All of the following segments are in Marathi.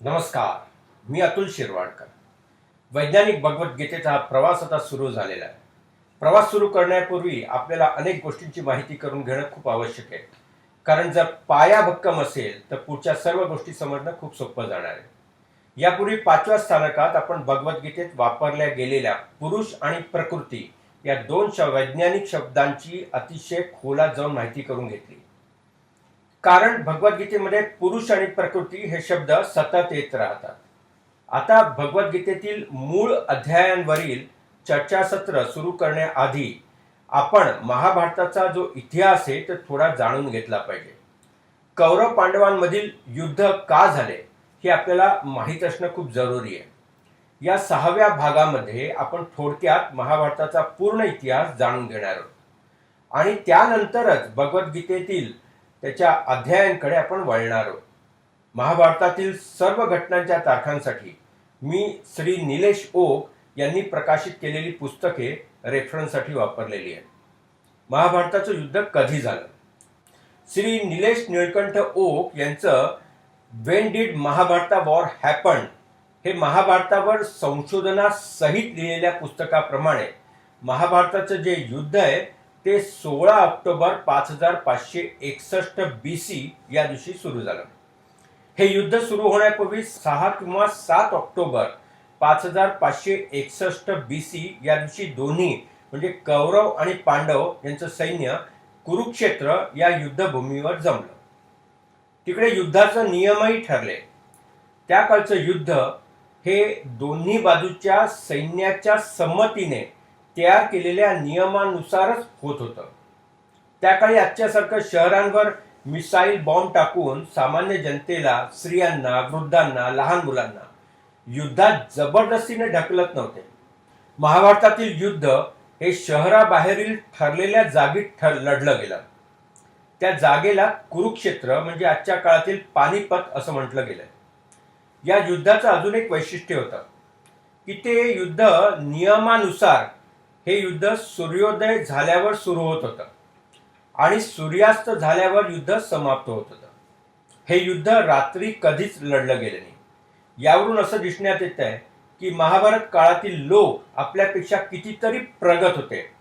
नमस्कार मी अतुल शिरवाडकर. वैज्ञानिक भगवद्गीतेचा प्रवास आता सुरू झालेला आहे. प्रवास सुरू करण्यापूर्वी आपल्याला अनेक गोष्टींची माहिती करून घेणं खूप आवश्यक आहे. कारण जर पाया भक्कम असेल तर पुढच्या सर्व गोष्टी समजणं खूप सोपं जाणार आहे. यापूर्वी पाचव्या स्थानकात आपण भगवद्गीतेत वापरल्या गेलेल्या पुरुष आणि प्रकृती या दोन श वैज्ञानिक शब्दांची अतिशय खोलात जाऊन माहिती करून घेतली. कारण भगवद्गीतेमध्ये पुरुष आणि प्रकृती हे शब्द सतत येत राहतात. आता भगवद्गीतेतील मूळ अध्यायांवरील चर्चासत्र सुरू करण्याआधी आपण महाभारताचा जो इतिहास आहे तो थोडा जाणून घेतला पाहिजे. कौरव पांडवांमधील युद्ध का झाले हे आपल्याला माहीत असणं खूप जरुरी आहे. या सहाव्या भागामध्ये आपण थोडक्यात महाभारताचा पूर्ण इतिहास जाणून घेणार आहोत. आणि त्यानंतरच भगवद्गीतेतील त्याच्या अध्यायांकडे आपण वळणार आहोत. महाभारतातील सर्व घटनांच्या तारखांसाठी मी श्री निलेश ओक यांनी प्रकाशित केलेली पुस्तके रेफरन्ससाठी वापरलेली आहेत. महाभारताचं युद्ध कधी झालं? श्री निलेश निळकंठ ओक यांचं when did Mahabharata war happen हे महाभारतावर संशोधनासहित लिहिलेल्या पुस्तकाप्रमाणे महाभारताचं जे युद्ध आहे ते सोळा ऑक्टोबर पाच हजार पाचशे एकसष्ट बी सी या दिवशी सुरू झालं. हे युद्ध सुरू होण्यापूर्वी सहा किंवा सात ऑक्टोबर पाच हजार पाचशे एकसष्ट बी सी या दिवशी दोन्ही म्हणजे कौरव आणि पांडव यांचं सैन्य कुरुक्षेत्र या युद्धभूमीवर जमलं. तिकडे युद्धाचं नियमही ठरले. त्या काळचं युद्ध हे दोन्ही बाजूच्या सैन्याच्या संमतीने तयार केलेल्या नियमानुसारच होत होतं. त्या काळी आजच्यासारखं शहरांवर मिसाईल बॉम्ब टाकून सामान्य जनतेला स्त्रियांना वृद्धांना लहान मुलांना युद्धात जबरदस्तीने ढकलत नव्हते. महाभारतातील युद्ध हे शहराबाहेरील ठरलेल्या जागी ठर लढलं गेलं. त्या जागेला कुरुक्षेत्र म्हणजे आजच्या काळातील पानिपत असं म्हटलं गेलं. या युद्धाचं अजून एक वैशिष्ट्य होतं. की ते युद्ध नियमानुसार हे युद्ध सूर्योदय झाल्यावर सुरू होत होतं. आणि सूर्यास्त झाल्यावर युद्ध समाप्त होत होतं. हे युद्ध रात्री कधीच लढलं गेलं नाही. यावरून असं दिसण्यात येत आहे की महाभारत काळातील लोक आपल्यापेक्षा कितीतरी प्रगत होते.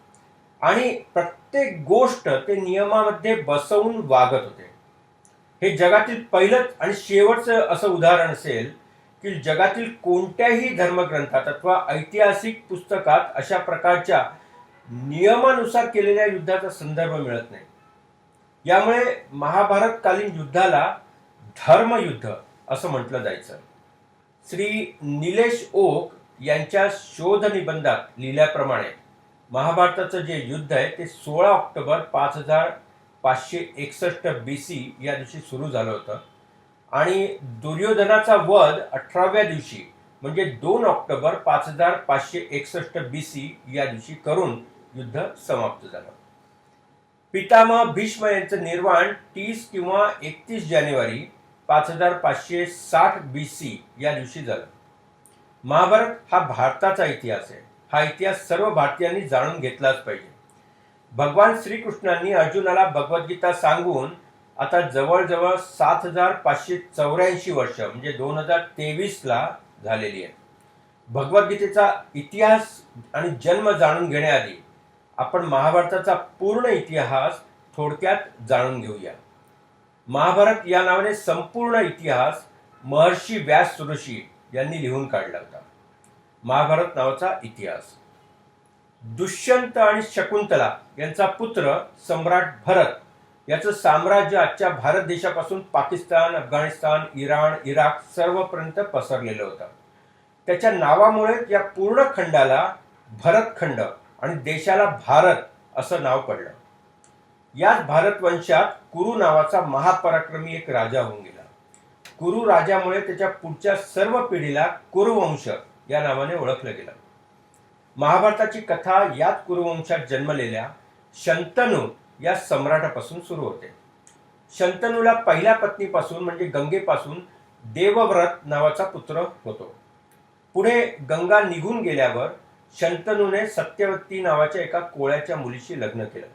आणि प्रत्येक गोष्ट ते नियमामध्ये बसवून वागत होते. हे जगातील पहिलंच आणि शेवटचं असं उदाहरण असेल की जगातील कोणत्याही धर्मग्रंथात अथवा ऐतिहासिक पुस्तकात अशा प्रकारच्या नियमानुसार केलेल्या युद्धाचा संदर्भ मिळत नाही. यामुळे महाभारतकालीन युद्धाला धर्मयुद्ध असं म्हटलं जायचं. श्री निलेश ओक यांच्या शोध निबंधात लिहिल्याप्रमाणे महाभारताचं जे युद्ध आहे ते सोळा ऑक्टोबर पाच हजार पाचशे एकसष्ट बी सी या दिवशी सुरू झालं होतं. आणि दुर्योधनाचा वध अठराव्या दिवशी म्हणजे दोन ऑक्टोबर पाच हजार पाचशे एकसष्ट बी सी या दिवशी करून युद्ध समाप्त झालं. पितामह भीष्म यांचं निर्वाण तीस किंवा एकतीस जानेवारी पाच हजार पाचशे साठ बी सी या दिवशी झालं. महाभारत हा भारताचा इतिहास आहे. हा इतिहास सर्व भारतीयांनी जाणून घेतलाच पाहिजे. भगवान श्रीकृष्णांनी अर्जुनाला भगवद्गीता सांगून आता जवळजवळ सात हजार पाचशे चौऱ्याऐंशी वर्ष म्हणजे दोन हजार तेवीसला झालेली आहे. भगवद्गीतेचा इतिहास आणि जन्म जाणून घेण्याआधी आपण महाभारताचा पूर्ण इतिहास थोडक्यात जाणून घेऊया. महाभारत या नावाने संपूर्ण इतिहास महर्षी व्यास ऋषी यांनी लिहून काढला होता. महाभारत नावाचा इतिहास. दुष्यंत आणि शकुंतला यांचा पुत्र सम्राट भरत याचं साम्राज्य आजच्या भारत देशापासून पाकिस्तान अफगाणिस्तान इराण इराक सर्वपर्यंत पसरलेलं होतं. त्याच्या नावामुळे या पूर्ण खंडाला भरतखंड आणि देशाला भारत असं नाव पडलं. याच भारत वंशात कुरु नावाचा महापराक्रमी एक राजा होऊन गेला. कुरु राजामुळे त्याच्या पुढच्या सर्व पिढीला कुरुवंश या नावाने ओळखलं गेलं. महाभारताची कथा याच कुरुवंशात जन्मलेल्या शंतनू या सम्राटापासून सुरू होते. शंतनूला पहिल्या पत्नीपासून म्हणजे गंगेपासून देवव्रत नावाचा पुत्र होतो. पुढे गंगा निघून गेल्यावर शंतनूने सत्यवती नावाच्या एका कोळ्याच्या मुलीशी लग्न केलं.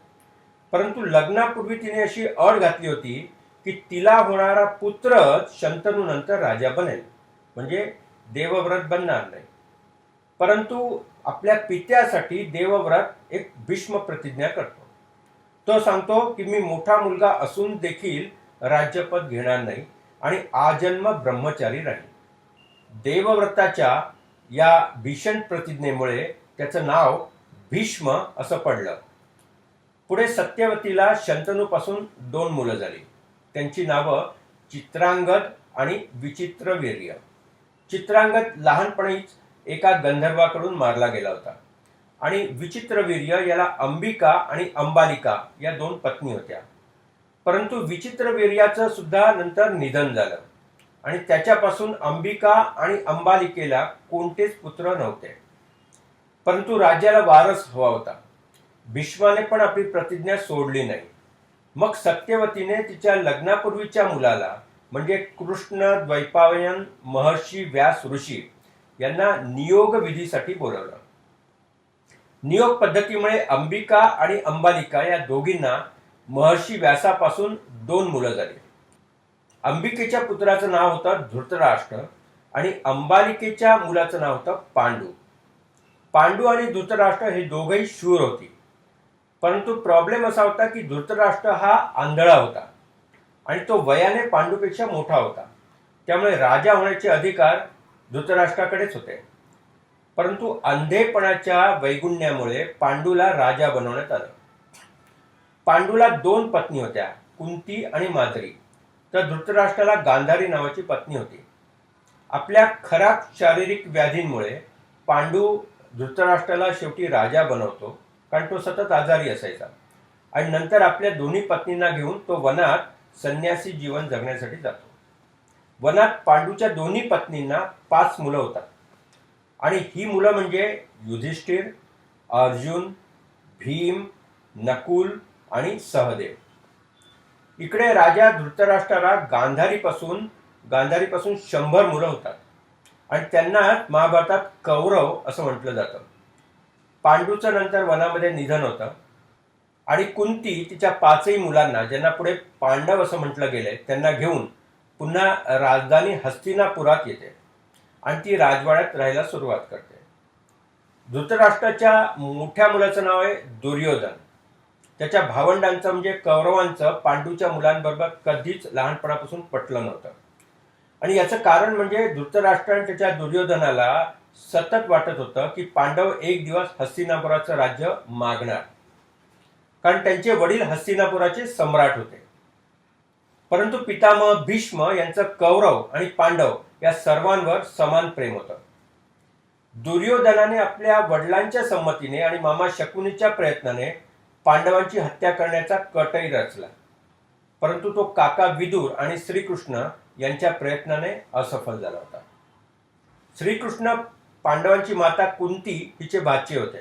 परंतु लग्नापूर्वी तिने अशी अट घातली होती की तिला होणारा पुत्र शंतनू नंतर राजा बनेल. म्हणजे देवव्रत बनणार नाही. परंतु आपल्या पित्यासाठी देवव्रत एक भीष्म प्रतिज्ञा करतो. तो सांगतो की मी मोठा मुलगा असून देखील राज्यपद घेणार नाही आणि आजन्म ब्रह्मचारी राहील. देवव्रताच्या या भीषण प्रतिज्ञेमुळे त्याचं नाव भीष्म असं पडलं. पुढे सत्यवतीला शंतनूपासून दोन मुलं झाली. त्यांची नावं चित्रांगद आणि विचित्रवीर्य. चित्रांगद लहानपणीच एका गंधर्वाकडून मारला गेला होता. आणि विचित्रवीर्य याला अंबिका आणि अंबालिका या दोन पत्नी होत्या. परंतु विचित्रवीर्याचं सुद्धा नंतर निधन झालं. आणि त्याच्यापासून अंबिका आणि अंबालिकेला कोणतेच पुत्र नव्हते. परंतु राज्याला वारस हवा होता. भीष्माने पण आपली प्रतिज्ञा सोडली नाही. मग सत्यवतीने तिच्या लग्नापूर्वीच्या मुलाला म्हणजे कृष्ण द्वैपायन महर्षी व्यास ऋषी यांना नियोग विधीसाठी बोलवलं. नियोग पद्धतीमुळे अंबिका आणि अंबालिका या दोघींना महर्षी व्यासापासून दोन मुलं झाली. अंबिकेच्या पुत्राचं नाव होतं धृतराष्ट्र आणि अंबालिकेच्या मुलाचं नाव होतं पांडू. पांडू आणि धृतराष्ट्र हे दोघंही शूर होती. परंतु प्रॉब्लेम असा होता की धृतराष्ट्र हा आंधळा होता आणि तो वयाने पांडूपेक्षा मोठा होता. त्यामुळे राजा होण्याचे अधिकार धृतराष्ट्राकडेच होते. परंतु अंधेपणाच्या वैगुण्यामुळे पांडूला राजा बनवण्यात आलं. पांडूला दोन पत्नी होत्या कुंती आणि माद्री तर धृतराष्ट्राला गांधारी नावाची पत्नी होती. आपल्या खराब शारीरिक व्याधींमुळे पांडू धृतराष्ट्राला शेवटी राजा बनवतो कारण तो सतत आजारी असायचा. आणि नंतर आपल्या दोन्ही पत्नींना घेऊन तो वनात संन्यासी जीवन जगण्यासाठी जातो. वनात पांडूच्या दोन्ही पत्नींना पाच मुलं होतात. आणि ही मुलं म्हणजे युधिष्ठिर अर्जुन भीम नकुल आणि सहदेव. इकडे राजा धृतराष्ट्राला गांधारीपासून गांधारीपासून शंभर मुलं होतात. आणि त्यांना महाभारतात कौरव असं म्हटलं जातं. पांडूचं नंतर वनामध्ये निधन होतं. आणि कुंती तिच्या पाचही मुलांना ज्यांना पुढे पांडव असं म्हटलं गेलंय त्यांना घेऊन पुन्हा राजधानी हस्तिनापुरात येते. आणि ती राजवाड्यात राहायला सुरुवात करते. धृतराष्ट्राच्या मोठ्या मुलाचं नाव आहे दुर्योधन. त्याच्या भावंडांचं म्हणजे कौरवांचं पांडूच्या मुलांबरोबर कधीच लहानपणापासून पटलं नव्हतं. आणि याचं कारण म्हणजे धृतराष्ट्राने त्याच्या दुर्योधनाला सतत वाटत होतं की पांडव एक दिवस हस्तिनापुराचं राज्य मागणार. कारण त्यांचे वडील हस्तिनापुराचे सम्राट होते. परंतु पितामह भीष्म यांचं कौरव आणि पांडव या सर्वांवर समान प्रेम होतं. दुर्योधनाने आपल्या वडिलांच्या संमतीने आणि मामा शकुनीच्या प्रयत्नाने पांडवांची हत्या करण्याचा कटही रचला. परंतु तो काका विदूर आणि श्रीकृष्ण यांच्या प्रयत्नाने असफल झाला होता. श्रीकृष्ण पांडवांची माता कुंती हिचे भाचे होते.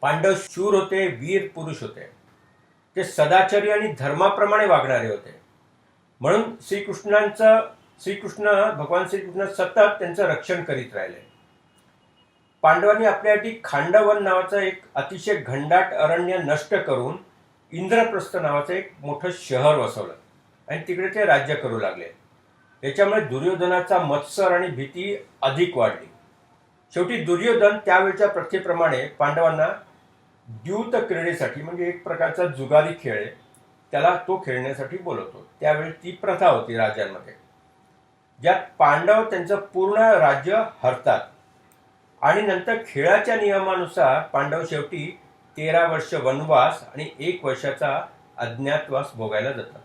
पांडव शूर होते वीर पुरुष होते. ते सदाचारी आणि धर्माप्रमाणे वागणारे होते. म्हणून श्रीकृष्णांचं श्रीकृष्ण भगवान श्रीकृष्ण सतत त्यांचं रक्षण करीत राहिले. पांडवांनी आपल्यासाठी खांडवन नावाचं एक अतिशय घंडाट अरण्य नष्ट करून इंद्रप्रस्थ नावाचं एक मोठं शहर वसवलं आणि तिकडे ते राज्य करू लागले. याच्यामुळे दुर्योधनाचा मत्सर आणि भीती अधिक वाढली. शेवटी दुर्योधन त्यावेळच्या प्रथेप्रमाणे पांडवांना द्यूत क्रीडेसाठी म्हणजे एक प्रकारचा जुगारी खेळ त्याला तो खेळण्यासाठी बोलवतो. त्यावेळी ती प्रथा होती राजांमध्ये. ज्यात पांडव त्यांचं पूर्ण राज्य हरतात. आणि नंतर खेळाच्या नियमानुसार पांडव शेवटी तेरा वर्ष वनवास आणि एक वर्षाचा अज्ञातवास भोगायला जातात.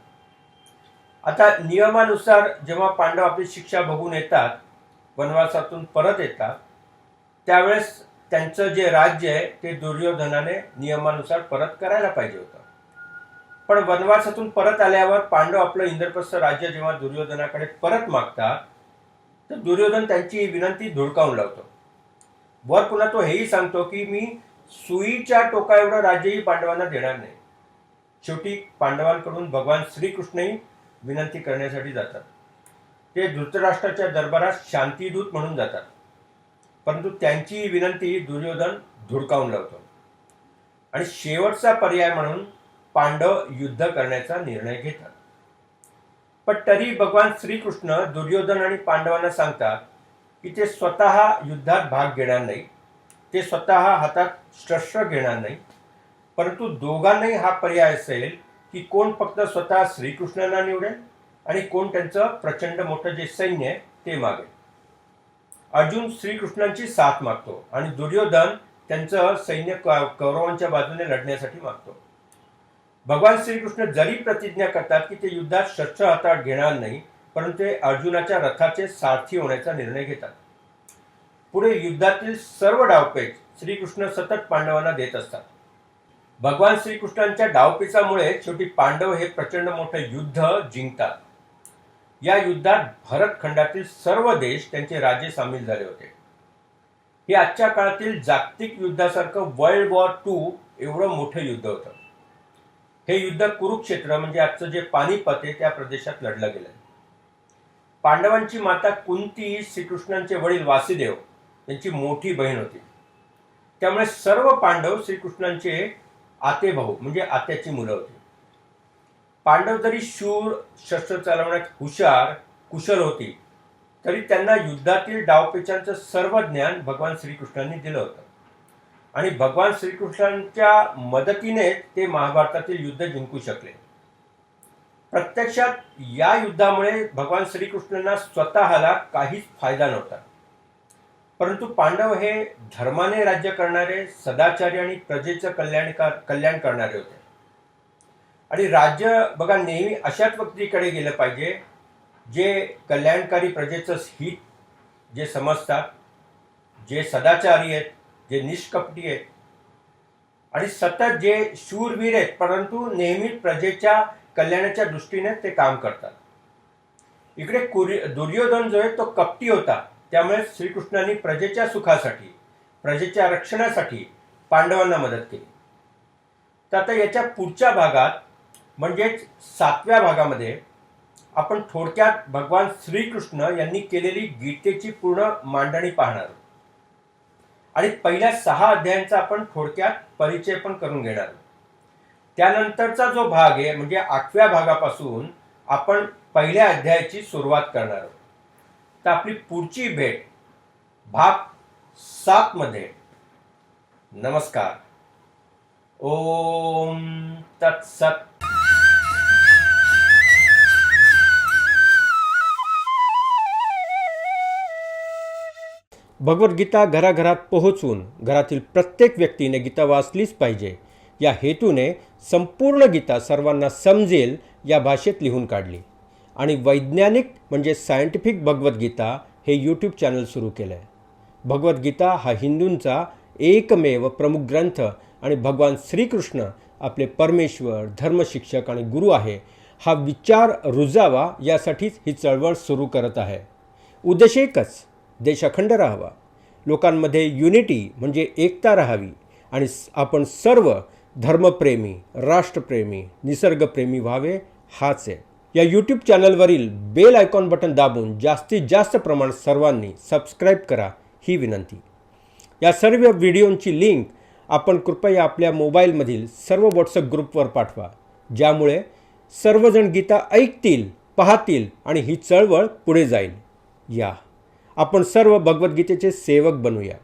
आता नियमानुसार जेव्हा पांडव आपली शिक्षा भोगून येतात वनवासातून परत येतात त्यावेळेस त्यांचं जे राज्य आहे ते दुर्योधनाने नियमानुसार परत करायला पाहिजे होतं. पण वनवासातून परत आल्यावर पांडव आपलं इंद्रप्रस्थ राज्य जेव्हा दुर्योधनाकडे परत मागतात तर दुर्योधन त्यांची विनंती धुडकावून लावतो. वर पुन्हा तो हेही सांगतो की मी सुईच्या टोका एवढं राज्यही पांडवांना देणार नाही. शेवटी पांडवांकडून भगवान श्रीकृष्णही विनंती करण्यासाठी जातात. ते धृतराष्ट्राच्या दरबारात शांतीदूत म्हणून जातात. परंतु त्यांची विनंती दुर्योधन धुडकावून लावतो. आणि शेवटचा पर्याय म्हणून पांडव युद्ध करण्याचा निर्णय घेतात. पण तरी भगवान श्रीकृष्ण दुर्योधन आणि पांडवांना सांगतात की ते स्वतः युद्धात भाग घेणार नाही. ते स्वतः हातात शस्त्र घेणार नाही. परंतु दोघांनाही हा पर्याय असेल की कोण फक्त स्वतः श्रीकृष्णांना निवडेल आणि कोण त्यांचं प्रचंड मोठं जे सैन्य आहे ते मागेल. अर्जुन श्रीकृष्णांची साथ मागतो आणि दुर्योधन त्यांचं सैन्य कौरवांच्या बाजूने लढण्यासाठी मागतो. भगवान श्रीकृष्ण जरी प्रतिज्ञा करतात की ते युद्धात शस्त्र हातात घेणार नाही परंतु ते अर्जुनाच्या रथाचे सारथी होण्याचा निर्णय घेतात. पुढे युद्धातील सर्व डावपेच श्रीकृष्ण सतत पांडवांना देत असतात. भगवान श्रीकृष्णांच्या डावपेचामुळे शेवटी पांडव हे प्रचंड मोठं युद्ध जिंकतात. या युद्धात भरत खंडातील सर्व देश त्यांचे राजे सामील झाले होते. हे आजच्या काळातील जागतिक युद्धासारखं वर्ल्ड वॉर टू एवढं मोठं युद्ध होतं. हे युद्ध कुरुक्षेत्र म्हणजे आजचं जे पानिपत आहे त्या प्रदेशात लढलं गेलं पांडवांची माता कुंती ही श्रीकृष्णांचे वडील वासुदेव यांची मोठी बहीण होती. त्यामुळे सर्व पांडव श्रीकृष्णांचे आते भाऊ म्हणजे आत्याची मुलं होती. पांडव जरी शूर शस्त्र चालवण्यात हुशार कुशल होती तरी त्यांना युद्धातील डावपेचांचं सर्व ज्ञान भगवान श्रीकृष्णांनी दिलं होतं. आणि भगवान श्रीकृष्णांच्या मदतीने ते महाभारतातील युद्ध जिंकू शकले. प्रत्यक्षात या युद्धामुळे भगवान श्रीकृष्णांना स्वतःला काहीच फायदा नव्हता. परंतु पांडव हे धर्माने राज्य करणारे सदाचारी आणि प्रजेचं कल्याण कल्याण करणारे होते. आणि राज्य बघा नेहमी अशाच व्यक्तीकडे गेलं पाहिजे जे कल्याणकारी प्रजेचं हित जे समजतात जे सदाचारी आहेत जे निष्कपटी आहेत. आणि सतत जे शूरवीर आहेत परंतु नेहमी प्रजेच्या कल्याणाच्या दृष्टीने ते काम करतात. इकडे कुरी दुर्योधन जो आहे तो कपटी होता. त्यामुळे श्रीकृष्णांनी प्रजेच्या सुखासाठी प्रजेच्या रक्षणासाठी पांडवांना मदत केली. तर आता याच्या पुढच्या भागात म्हणजेच सातव्या भागामध्ये आपण थोडक्यात भगवान श्रीकृष्ण यांनी केलेली गीतेची पूर्ण मांडणी पाहणार आहोत. आणि पहिल्या सहा अध्यायांचा आपण थोडक्यात परिचय पण करून घेणार आहोत. त्यानंतरचा जो भाग आहे म्हणजे आठव्या भागापासून आपण पहिल्या अध्यायाची सुरुवात करणार आहोत. तर आपली पुढची भेट भाग सात मध्ये. नमस्कार. ओम तत्सत भगवद्गीता घराघरात पोहोचून घरातील प्रत्येक व्यक्तीने गीता वाचलीच पाहिजे. या हेतूने संपूर्ण गीता सर्वांना समजेल या भाषेत लिहून काढली. आणि वैज्ञानिक म्हणजे सायंटिफिक भगवद्गीता हे यूट्यूब चॅनल सुरू केलं आहे भगवद्गीता हा हिंदूंचा एकमेव प्रमुख ग्रंथ आणि भगवान श्रीकृष्ण आपले परमेश्वर धर्मशिक्षक आणि गुरु आहे. हा विचार रुजावा यासाठीच ही चळवळ सुरू करत आहे. उद्देश एकच देश अखंड राहावा. लोकांमध्ये युनिटी म्हणजे एकता राहावी आणि आपण सर्व धर्मप्रेमी राष्ट्रप्रेमी निसर्गप्रेमी व्हावे हाच आहे. या यूट्यूब चॅनलवरील बेल आयकॉन बटन दाबून जास्तीत जास्त प्रमाणात सर्वांनी सबस्क्राईब करा ही विनंती. या सर्व व्हिडिओंची लिंक आपण कृपया आपल्या मोबाईलमधील सर्व व्हॉट्सअप ग्रुपवर पाठवा ज्यामुळे सर्वजण गीता ऐकतील पाहतील आणि ही चळवळ पुढे जाईल. या. आपण सर्व भगवद्गीतेचे सेवक बनूया.